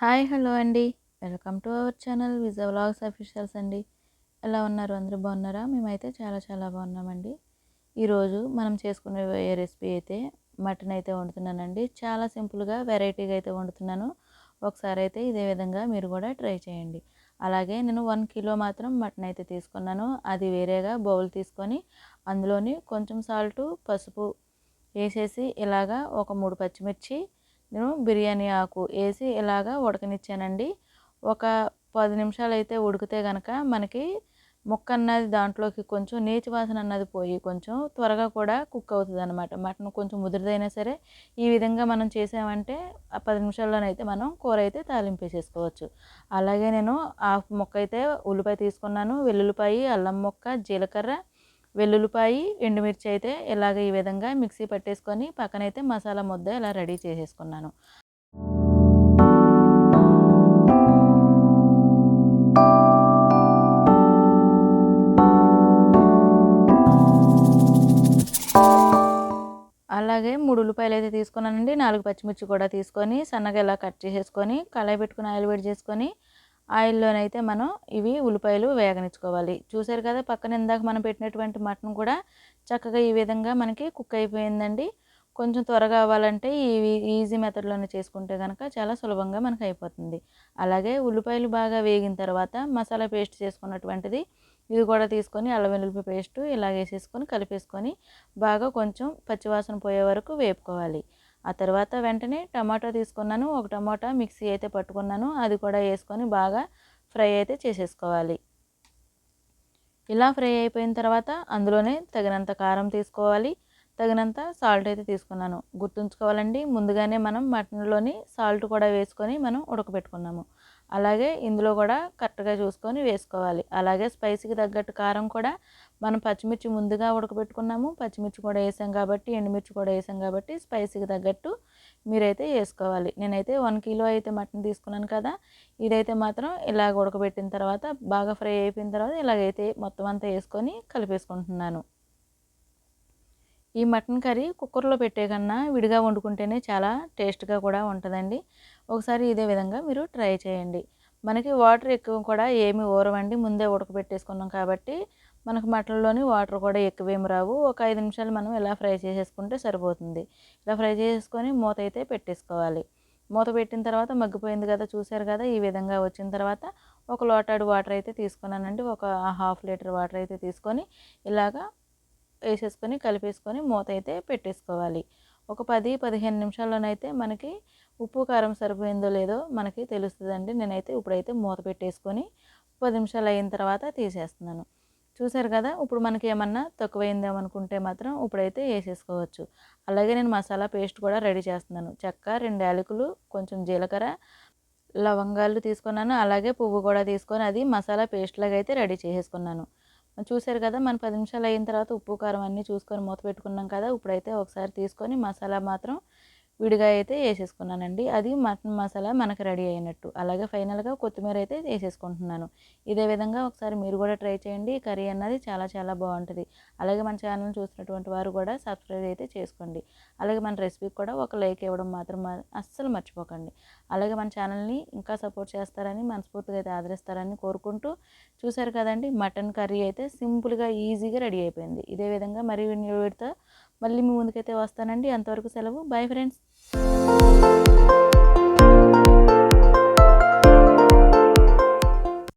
Hi hello అండి. Welcome to our channel Vija vlogs officials అండి. ఎలా ఉన్నారు? అందరూ బాగున్నారా? మేమైతే చాలా చాలా బాగున్నామండి. ఈరోజు మనం చేసుకునే రెసిపీ అయితే మటన్ అయితే వండుతున్నానండి. చాలా సింపుల్గా వెరైటీగా అయితే వండుతున్నాను. ఒకసారి అయితే ఇదే విధంగా మీరు కూడా ట్రై చేయండి. అలాగే నేను వన్ కిలో మాత్రం మటన్ అయితే తీసుకున్నాను. అది వేరేగా బౌల్ తీసుకొని అందులోని కొంచెం సాల్టు పసుపు వేసేసి ఇలాగా ఒక మూడు పచ్చిమిర్చి నేను బిర్యానీ ఆకు వేసి ఇలాగా ఉడకనిచ్చానండి. ఒక పది నిమిషాలు అయితే ఉడికితే కనుక మనకి ముక్క అన్నది దాంట్లోకి కొంచెం నీచి వాసన అన్నది పోయి కొంచెం త్వరగా కూడా కుక్ అవుతుంది అనమాట మటన్ కొంచెం ముదిరిదైనా సరే ఈ విధంగా మనం చేసామంటే ఆ పది నిమిషాల్లోనైతే మనం కూర అయితే తాలింపేసేసుకోవచ్చు. అలాగే నేను హాఫ్ ముక్క అయితే ఉల్లిపాయ తీసుకున్నాను వెల్లుల్లిపాయ అల్లం ముక్క జీలకర్ర వెల్లుల్లిపాయి ఎండుమిర్చి అయితే ఇలాగ ఈ విధంగా మిక్సీ పట్టేసుకొని పక్కనైతే మసాలా ముద్ద ఇలా రెడీ చేసేసుకున్నాను. అలాగే మూడు ఉల్లిపాయలు అయితే తీసుకున్నానండి. నాలుగు పచ్చిమిర్చి కూడా తీసుకొని సన్నగా ఇలా కట్ చేసేసుకొని కళాయి పెట్టుకుని ఆయిల్ వేడి చేసుకొని ఆయిల్లోనైతే మనం ఇవి ఉల్లిపాయలు వేగనిచ్చుకోవాలి. చూసారు కదా పక్కన ఇందాక మనం పెట్టినటువంటి మటన్ కూడా చక్కగా ఈ విధంగా మనకి కుక్ అయిపోయిందండి. కొంచెం త్వరగా అవ్వాలంటే ఇవి ఈజీ మెథడ్లోనే చేసుకుంటే కనుక చాలా సులభంగా మనకు అయిపోతుంది. అలాగే ఉల్లిపాయలు బాగా వేగిన తర్వాత మసాలా పేస్ట్ చేసుకున్నటువంటిది ఇది కూడా తీసుకొని అల్లం వెల్లుల్లి పేస్ట్ ఇలా వేసేసుకొని కలిపేసుకొని బాగా కొంచెం పచ్చివాసన పోయే వరకు వేపుకోవాలి. ఆ తర్వాత వెంటనే టమాటా తీసుకున్నాను. ఒక టమాటా మిక్సీ అయితే పట్టుకున్నాను. అది కూడా వేసుకొని బాగా ఫ్రై అయితే చేసేసుకోవాలి. ఇలా ఫ్రై అయిపోయిన తర్వాత అందులోనే తగినంత కారం తీసుకోవాలి. తగినంత సాల్ట్ అయితే తీసుకున్నాను. గుర్తుంచుకోవాలండి ముందుగానే మనం మటన్లోని సాల్ట్ కూడా వేసుకొని మనం ఉడకబెట్టుకున్నాము. అలాగే ఇందులో కూడా కరెక్ట్గా చూసుకొని వేసుకోవాలి. అలాగే స్పైసీకి తగ్గట్టు కారం కూడా మనం పచ్చిమిర్చి ముందుగా ఉడకబెట్టుకున్నాము. పచ్చిమిర్చి కూడా వేసాం కాబట్టి ఎండుమిర్చి కూడా వేసాం కాబట్టి స్పైసీకి తగ్గట్టు మీరైతే వేసుకోవాలి. నేనైతే వన్ కిలో అయితే మటన్ తీసుకున్నాను కదా ఇదైతే మాత్రం ఇలాగ ఉడకబెట్టిన తర్వాత బాగా ఫ్రై అయిపోయిన తర్వాత ఇలాగైతే మొత్తం అంతా వేసుకొని కలిపేసుకుంటున్నాను. ఈ మటన్ కర్రీ కుక్కర్లో పెట్టే కన్నా విడిగా వండుకుంటేనే చాలా టేస్ట్గా కూడా ఉంటుందండి. ఒకసారి ఇదే విధంగా మీరు ట్రై చేయండి. మనకి వాటర్ ఎక్కువ కూడా ఏమి ఊరవండి ముందే ఉడకబెట్టేసుకున్నాం కాబట్టి మనకు మటన్లోని వాటర్ కూడా ఎక్కువేమి రావు. ఒక ఐదు నిమిషాలు మనం ఇలా ఫ్రై చేసేసుకుంటే సరిపోతుంది. ఇలా ఫ్రై చేసుకొని మూత అయితే పెట్టేసుకోవాలి. మూత పెట్టిన తర్వాత మగ్గిపోయింది కదా చూశారు కదా ఈ విధంగా వచ్చిన తర్వాత ఒక లోటాడు వాటర్ అయితే తీసుకున్నానండి. ఒక హాఫ్ లీటర్ వాటర్ అయితే తీసుకొని ఇలాగా వేసేసుకొని కలిపేసుకొని మూత అయితే పెట్టేసుకోవాలి. ఒక పది పదిహేను నిమిషాల్లోనైతే మనకి ఉప్పు కారం సరిపోయిందో లేదో మనకి తెలుస్తుందండి. నేనైతే ఇప్పుడైతే మూత పెట్టేసుకొని పది నిమిషాలు అయిన తర్వాత తీసేస్తున్నాను. చూసారు కదా ఇప్పుడు మనకి ఏమన్నా తక్కువైందేమనుకుంటే మాత్రం ఇప్పుడైతే వేసేసుకోవచ్చు. అలాగే నేను మసాలా పేస్ట్ కూడా రెడీ చేస్తున్నాను. చెక్క రెండు యాలకులు కొంచెం జీలకర్ర లవంగాలు తీసుకున్నాను. అలాగే పువ్వు కూడా తీసుకొని అది మసాలా పేస్ట్ లాగా అయితే రెడీ చేసేసుకున్నాను. చూసారు కదా మన పది నిమిషాలు అయిన తర్వాత ఉప్పు కారం అన్నీ చూసుకొని మూత పెట్టుకున్నాం కదా ఇప్పుడైతే ఒకసారి తీసుకొని మసాలా మాత్రం విడిగా అయితే వేసేసుకున్నానండి. అది మటన్ మసాలా మనకు రెడీ అయినట్టు. అలాగే ఫైనల్గా కొత్తిమీర అయితే వేసేసుకుంటున్నాను. ఇదే విధంగా ఒకసారి మీరు కూడా ట్రై చేయండి. కర్రీ అన్నది చాలా చాలా బాగుంటుంది. అలాగే మన ఛానల్ చూసినటువంటి వారు కూడా సబ్స్క్రైబ్ అయితే చేసుకోండి. అలాగే మన రెసిపీకి కూడా ఒక లైక్ ఇవ్వడం మాత్రం అస్సలు మర్చిపోకండి. అలాగే మన ఛానల్ని ఇంకా సపోర్ట్ చేస్తారని మనస్ఫూర్తిగా అయితే ఆదరిస్తారని కోరుకుంటూ చూసారు కదండి మటన్ కర్రీ అయితే సింపుల్గా ఈజీగా రెడీ అయిపోయింది. ఇదే విధంగా మరి వీడితో మళ్ళీ మీ ముందుకైతే వస్తానండి. అంతవరకు సెలవు. Bye friends